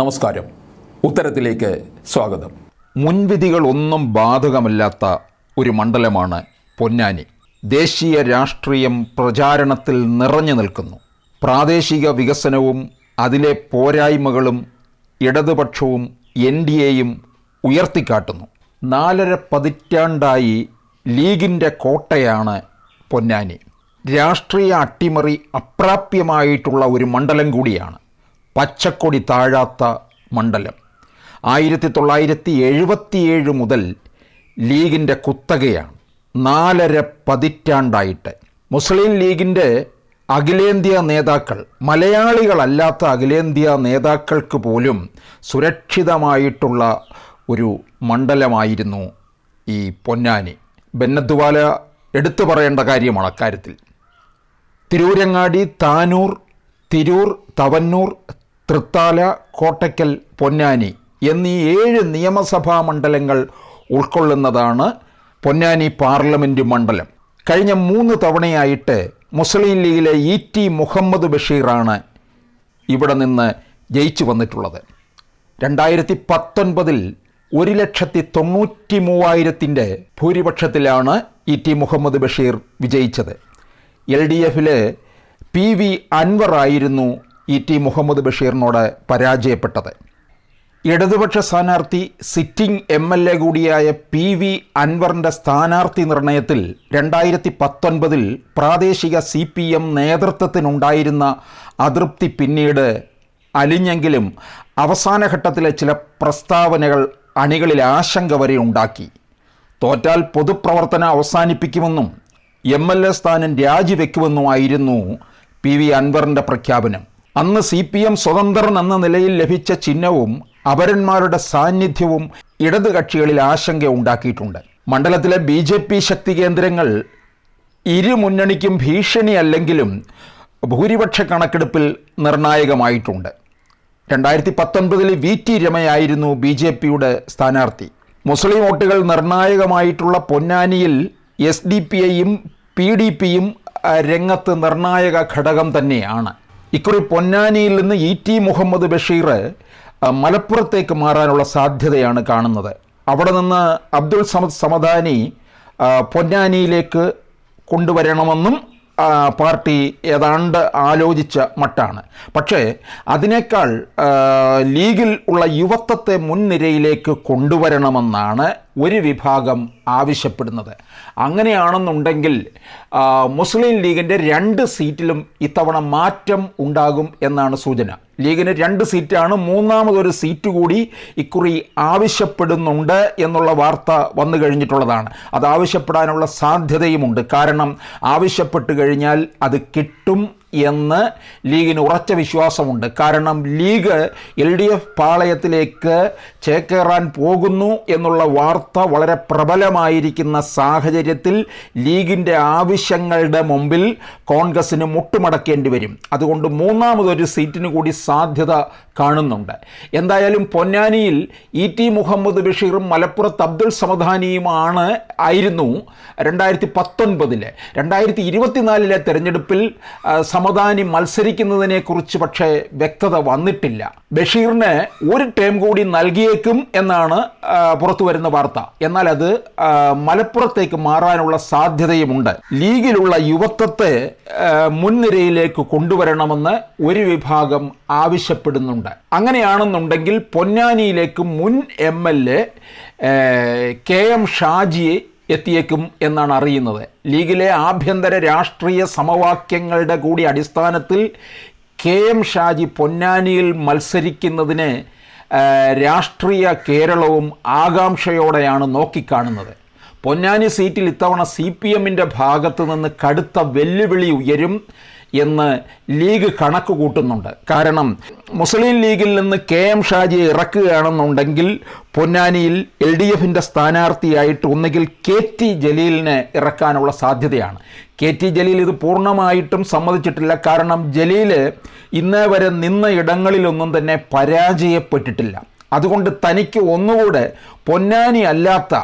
നമസ്കാരം. ഉത്തരത്തിലേക്ക് സ്വാഗതം. മുൻവിധികളൊന്നും ബാധകമല്ലാത്ത ഒരു മണ്ഡലമാണ് പൊന്നാനി. ദേശീയ രാഷ്ട്രീയം പ്രചാരണത്തിൽ നിറഞ്ഞു നിൽക്കുന്നു. പ്രാദേശിക വികസനവും അതിലെ പോരായ്മകളും ഇടതുപക്ഷവും എൻ ഡി എയും ഉയർത്തിക്കാട്ടുന്നു. നാലര പതിറ്റാണ്ടായി ലീഗിന്റെ കോട്ടയാണ് പൊന്നാനി. രാഷ്ട്രീയ അട്ടിമറി അപ്രാപ്യമായിട്ടുള്ള ഒരു മണ്ഡലം കൂടിയാണ്. പച്ചക്കൊടി താഴാത്ത മണ്ഡലം. ആയിരത്തി തൊള്ളായിരത്തി എഴുപത്തിയേഴ് മുതൽ ലീഗിന്റെ കുത്തകയാണ്. നാലര പതിറ്റാണ്ടായിട്ട്. മുസ്ലിം ലീഗിന്റെ അഖിലേന്ത്യാ നേതാക്കൾ മലയാളികളല്ലാത്ത അഖിലേന്ത്യാ നേതാക്കൾക്ക് പോലും സുരക്ഷിതമായിട്ടുള്ള ഒരു മണ്ഡലമായിരുന്നു ഈ പൊന്നാനി. ബെന്നദ്വാല എടുത്തു പറയേണ്ട കാര്യമാണ് അക്കാര്യത്തിൽ. തിരൂരങ്ങാടി താനൂർ തിരൂർ തവന്നൂർ തൃത്താല കോട്ടയ്ക്കൽ പൊന്നാനി എന്നീ ഏഴ് നിയമസഭാ മണ്ഡലങ്ങൾ ഉൾക്കൊള്ളുന്നതാണ് പൊന്നാനി പാർലമെന്റ് മണ്ഡലം. കഴിഞ്ഞ മൂന്ന് തവണയായിട്ട് മുസ്ലിം ലീഗിലെ ഇ ടി മുഹമ്മദ് ബഷീറാണ് ഇവിടെ നിന്ന് ജയിച്ചു വന്നിട്ടുള്ളത്. രണ്ടായിരത്തി പത്തൊൻപതിൽ ഒരു ലക്ഷത്തി തൊണ്ണൂറ്റി മൂവായിരത്തിന്റെ ഭൂരിപക്ഷത്തിലാണ് ഇ ടി മുഹമ്മദ് ബഷീർ വിജയിച്ചത്. എൽ ഡി എഫിലെ പി വി അൻവർ ആയിരുന്നു ഇ ടി മുഹമ്മദ് ബഷീറിനോട് പരാജയപ്പെട്ടത്. ഇടതുപക്ഷ സ്ഥാനാർത്ഥി സിറ്റിംഗ് എം എൽ എ കൂടിയായ പി വി അൻവറിന്റെ സ്ഥാനാർത്ഥി നിർണയത്തിൽ രണ്ടായിരത്തി പത്തൊൻപതിൽ പ്രാദേശിക സി പി എം നേതൃത്വത്തിനുണ്ടായിരുന്ന അതൃപ്തി പിന്നീട് അലിഞ്ഞെങ്കിലും അവസാനഘട്ടത്തിലെ ചില പ്രസ്താവനകൾ അണികളിൽ ആശങ്ക വരെ ഉണ്ടാക്കി. തോറ്റാൽ പൊതുപ്രവർത്തനം അവസാനിപ്പിക്കുമെന്നും എം എൽ എ സ്ഥാനം രാജിവെക്കുമെന്നുമായിരുന്നു പി വി അൻവറിന്റെ പ്രഖ്യാപനം. അന്ന് സി പി എം സ്വതന്ത്രൻ എന്ന നിലയിൽ ലഭിച്ച ചിഹ്നവും അപരന്മാരുടെ സാന്നിധ്യവും ഇടത് കക്ഷികളിൽ ആശങ്ക ഉണ്ടാക്കിയിട്ടുണ്ട്. മണ്ഡലത്തിലെ ബി ജെ പി ശക്തി കേന്ദ്രങ്ങൾ ഇരു മുന്നണിക്കും ഭീഷണിയല്ലെങ്കിലും ഭൂരിപക്ഷ കണക്കെടുപ്പിൽ നിർണായകമായിട്ടുണ്ട്. രണ്ടായിരത്തി പത്തൊൻപതിൽ വി ടി രമയായിരുന്നു ബി ജെ പിയുടെ സ്ഥാനാർത്ഥി. മുസ്ലിം വോട്ടുകൾ നിർണായകമായിട്ടുള്ള പൊന്നാനിയിൽ എസ് ഡി പി ഐയും പി ഡി പിയും രംഗത്ത് നിർണായക ഘടകം തന്നെയാണ്. ഇക്കുറി പൊന്നാനിയിൽ നിന്ന് ഇ ടി മുഹമ്മദ് ബഷീർ മലപ്പുറത്തേക്ക് മാറാനുള്ള സാധ്യതയാണ് കാണുന്നത്. അവിടെ നിന്ന് അബ്ദുൾ സമദ് സമദാനി പൊന്നാനിയിലേക്ക് കൊണ്ടുവരണമെന്നും പാർട്ടി ഏതാണ്ട് ആലോചിച്ച മട്ടാണ്. പക്ഷേ അതിനേക്കാൾ ലീഗിൽ ഉള്ള യുവത്വത്തെ മുൻനിരയിലേക്ക് കൊണ്ടുവരണമെന്നാണ് ഒരു വിഭാഗം ആവശ്യപ്പെടുന്നത്. അങ്ങനെയാണെന്നുണ്ടെങ്കിൽ മുസ്ലിം ലീഗിന്റെ രണ്ട് സീറ്റിലും ഇത്തവണ മാറ്റം ഉണ്ടാകും എന്നാണ് സൂചന. ലീഗിന് രണ്ട് സീറ്റാണ് മൂന്നാമതൊരു സീറ്റ് കൂടി ഇക്കുറി ആവശ്യപ്പെടുന്നുണ്ട് എന്നുള്ള വാർത്ത വന്നു കഴിഞ്ഞിട്ടുള്ളതാണ്. അത് ആവശ്യപ്പെടാനുള്ള സാധ്യതയുമുണ്ട്. കാരണം ആവശ്യപ്പെട്ട് കഴിഞ്ഞാൽ അത് കിട്ടും എന്ന് ലീഗിന് ഉറച്ച വിശ്വാസമുണ്ട്. കാരണം ലീഗ് എൽ ഡി എഫ് പാളയത്തിലേക്ക് ചേക്കേറാൻ പോകുന്നു എന്നുള്ള വാർത്ത വളരെ പ്രബലമായിരിക്കുന്ന സാഹചര്യത്തിൽ ലീഗിന്റെ ആവശ്യങ്ങളുടെ മുമ്പിൽ കോൺഗ്രസ്സിന് മുട്ടുമടക്കേണ്ടി വരും. അതുകൊണ്ട് മൂന്നാമതൊരു സീറ്റിന് കൂടി സാധ്യത കാണുന്നുണ്ട്. എന്തായാലും പൊന്നാനിയിൽ ഇ ടി മുഹമ്മദ് ബഷീറും മലപ്പുറത്ത് അബ്ദുൾ സമധാനിയുമാണ് ആയിരുന്നു രണ്ടായിരത്തി പത്തൊൻപതിലെ. രണ്ടായിരത്തി ഇരുപത്തിനാലിലെ തെരഞ്ഞെടുപ്പിൽ സമദാനി മത്സരിക്കുന്നതിനെക്കുറിച്ച് പക്ഷേ വ്യക്തത വന്നിട്ടില്ല. ബഷീറിന് ഒരു ടേം കൂടി നൽകിയേക്കും എന്നാണ് പുറത്തു വരുന്ന വാർത്ത. എന്നാൽ അത് മലപ്പുറത്തേക്ക് മാറാനുള്ള സാധ്യതയുമുണ്ട്. ലീഗിലുള്ള യുവത്വത്തെ മുൻനിരയിലേക്ക് കൊണ്ടുവരണമെന്ന് ഒരു വിഭാഗം ആവശ്യപ്പെടുന്നുണ്ട്. അങ്ങനെയാണെന്നുണ്ടെങ്കിൽ പൊന്നാനിയിലേക്ക് മുൻ M L A K M ഷാജിയെ എത്തിയേക്കും എന്നാണ് അറിയുന്നത്. ലീഗിലെ ആഭ്യന്തര രാഷ്ട്രീയ സമവാക്യങ്ങളുടെ കൂടി അടിസ്ഥാനത്തിൽ കെ എം ഷാജി പൊന്നാനിയിൽ മത്സരിക്കുന്നതിന് രാഷ്ട്രീയ കേരളവും ആകാംക്ഷയോടെയാണ് നോക്കിക്കാണുന്നത്. പൊന്നാനി സീറ്റിൽ ഇത്തവണ സി പി എമ്മിന്റെ ഭാഗത്തു നിന്ന് കടുത്ത വെല്ലുവിളി ഉയരും. എന്ന് ലീഗ് കണക്ക് കൂട്ടുന്നുണ്ട്. കാരണം മുസ്ലിം ലീഗിൽ നിന്ന് കെ എം ഷാജിയെ ഇറക്കുകയാണെന്നുണ്ടെങ്കിൽ പൊന്നാനിയിൽ എൽ ഡി എഫിന്റെ സ്ഥാനാർത്ഥിയായിട്ട് ഒന്നുകിൽ കെ ടി ജലീലിനെ ഇറക്കാനുള്ള സാധ്യതയാണ്. കെ ടി ജലീൽ ഇത് പൂർണമായിട്ടും സമ്മതിച്ചിട്ടില്ല. കാരണം ജലീൽ ഇന്നേ വരെ നിന്ന ഇടങ്ങളിലൊന്നും തന്നെ പരാജയപ്പെട്ടിട്ടില്ല. അതുകൊണ്ട് തനിക്ക് ഒന്നുകൂടെ പൊന്നാനി അല്ലാത്ത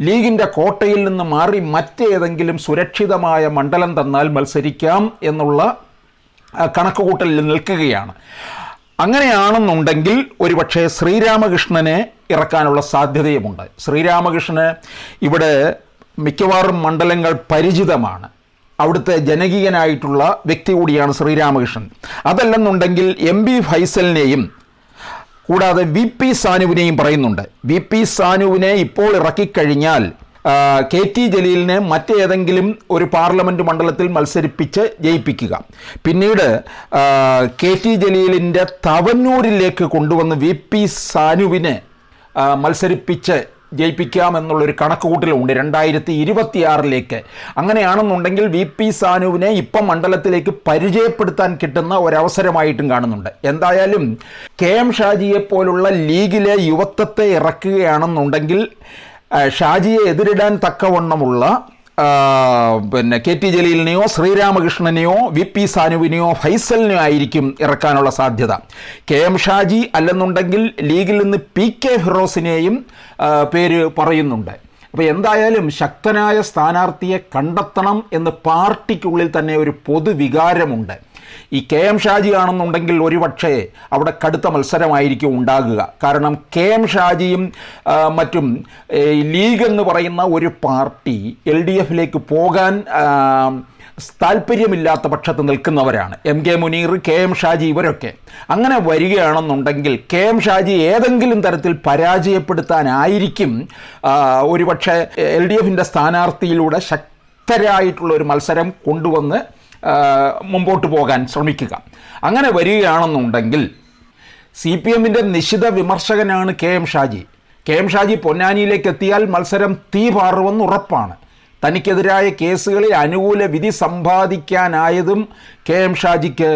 ലീഗിന്റെ കോട്ടയിൽ നിന്ന് മാറി മറ്റേതെങ്കിലും സുരക്ഷിതമായ മണ്ഡലം തന്നാൽ മത്സരിക്കാം എന്നുള്ള കണക്കുകൂട്ടലിൽ നിൽക്കുകയാണ്. അങ്ങനെയാണെന്നുണ്ടെങ്കിൽ ഒരുപക്ഷെ ശ്രീരാമകൃഷ്ണനെ ഇറക്കാനുള്ള സാധ്യതയുമുണ്ട്. ശ്രീരാമകൃഷ്ണന് ഇവിടെ മിക്കവാറും മണ്ഡലങ്ങൾ പരിചിതമാണ്. അവിടുത്തെ ജനകീയനായിട്ടുള്ള വ്യക്തി കൂടിയാണ് ശ്രീരാമകൃഷ്ണൻ. അതല്ലെന്നുണ്ടെങ്കിൽ എം ബി ഫൈസലിനെയും കൂടാതെ വി പി സാനുവിനെയും പറയുന്നുണ്ട്. വി പി സാനുവിനെ ഇപ്പോൾ ഇറക്കിക്കഴിഞ്ഞാൽ കെ ടി ജലീലിനെ മറ്റേതെങ്കിലും ഒരു പാർലമെന്റ് മണ്ഡലത്തിൽ മത്സരിപ്പിച്ച് ജയിപ്പിക്കുക. പിന്നീട് കെ ടി ജലീലിന്റെ തവന്നൂരിലേക്ക് കൊണ്ടുവന്ന് വി പി സാനുവിനെ ആ, മത്സരിപ്പിച്ച് ജയിപ്പിക്കാമെന്നുള്ളൊരു കണക്കുകൂട്ടലുണ്ട് രണ്ടായിരത്തി ഇരുപത്തിയാറിലേക്ക് അങ്ങനെയാണെന്നുണ്ടെങ്കിൽ വി പി സാനുവിനെ ഇപ്പം മണ്ഡലത്തിലേക്ക് പരിചയപ്പെടുത്താൻ കിട്ടുന്ന ഒരവസരമായിട്ടും കാണുന്നുണ്ട്. എന്തായാലും കെ എം ഷാജിയെ പോലുള്ള ലീഗിലെ യുവത്വത്തെ ഇറക്കുകയാണെന്നുണ്ടെങ്കിൽ ഷാജിയെ എതിരിടാൻ തക്കവണ്ണമുള്ള പിന്നെ കെ ടി ജലീലിനെയോ ശ്രീരാമകൃഷ്ണനെയോ വി പി സാനുവിനെയോ ഫൈസലിനെയോ ആയിരിക്കും ഇറക്കാനുള്ള സാധ്യത. കെ എം ഷാജി അല്ലെന്നുണ്ടെങ്കിൽ ലീഗിൽ നിന്ന് പി കെ ഫിറോസിനെയും പേര് പറയുന്നുണ്ട്. അപ്പോൾ എന്തായാലും ശക്തനായ സ്ഥാനാർത്ഥിയെ കണ്ടെത്തണം എന്ന് പാർട്ടിക്കുള്ളിൽ തന്നെ ഒരു പൊതുവികാരമുണ്ട് ഈ കെ എം ഷാജി ആണെന്നുണ്ടെങ്കിൽ ഒരുപക്ഷെ അവിടെ കടുത്ത മത്സരമായിരിക്കും ഉണ്ടാകുക. കാരണം കെ എം ഷാജിയും മറ്റും ലീഗ് എന്ന് പറയുന്ന ഒരു പാർട്ടി എൽ ഡി എഫിലേക്ക് പോകാൻ താല്പര്യമില്ലാത്ത പക്ഷത്ത് നിൽക്കുന്നവരാണ്. M K Muneer K M Shaji ഇവരൊക്കെ. അങ്ങനെ വരികയാണെന്നുണ്ടെങ്കിൽ കെ എം ഷാജി ഏതെങ്കിലും തരത്തിൽ പരാജയപ്പെടുത്താനായിരിക്കും ഒരുപക്ഷെ എൽ ഡി എഫിന്റെ സ്ഥാനാർത്ഥിയിലൂടെ ശക്തരായിട്ടുള്ള ഒരു മത്സരം കൊണ്ടുവന്ന് മുമ്പോട്ട് പോകാൻ ശ്രമിക്കുക. അങ്ങനെ വരികയാണെന്നുണ്ടെങ്കിൽ സി പി എമ്മിന്റെ നിശിത വിമർശകനാണ് K M Shaji. K M Shaji പൊന്നാനിയിലേക്ക് എത്തിയാൽ മത്സരം തീ പാറുമെന്ന് ഉറപ്പാണ്. തനിക്കെതിരായ കേസുകളിൽ അനുകൂല വിധി സമ്പാദിക്കാനായതും കെ എം ഷാജിക്ക്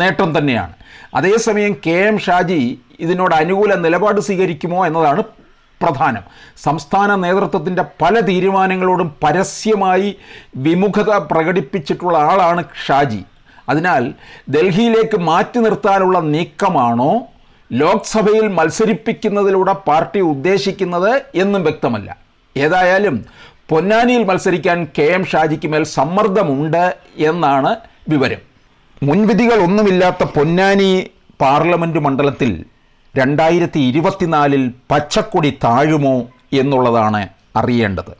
നേട്ടം തന്നെയാണ്. അതേസമയം കെ എം ഷാജി ഇതിനോട് അനുകൂല നിലപാട് സ്വീകരിക്കുമോ എന്നതാണ് പ്രധാനം. സംസ്ഥാന നേതൃത്വത്തിന്റെ പല തീരുമാനങ്ങളോടും പരസ്യമായി വിമുഖത പ്രകടിപ്പിച്ചിട്ടുള്ള ആളാണ് ഷാജി. അതിനാൽ ഡൽഹിയിലേക്ക് മാറ്റി നിർത്താനുള്ള നീക്കമാണോ? ലോക്സഭയിൽ മത്സരിപ്പിക്കുന്നതിലൂടെ പാർട്ടി ഉദ്ദേശിക്കുന്നത് എന്നും വ്യക്തമല്ല. ഏതായാലും പൊന്നാനിയിൽ മത്സരിക്കാൻ കെ എം ഷാജിക്ക് മേൽ സമ്മർദ്ദമുണ്ട് എന്നാണ് വിവരം. മുൻവിധികളൊന്നുമില്ലാത്ത പൊന്നാനി പാർലമെന്റ് മണ്ഡലത്തിൽ രണ്ടായിരത്തി ഇരുപത്തിനാലിൽ പച്ചക്കൊടി താഴുമോ എന്നുള്ളതാണ് അറിയേണ്ടത്.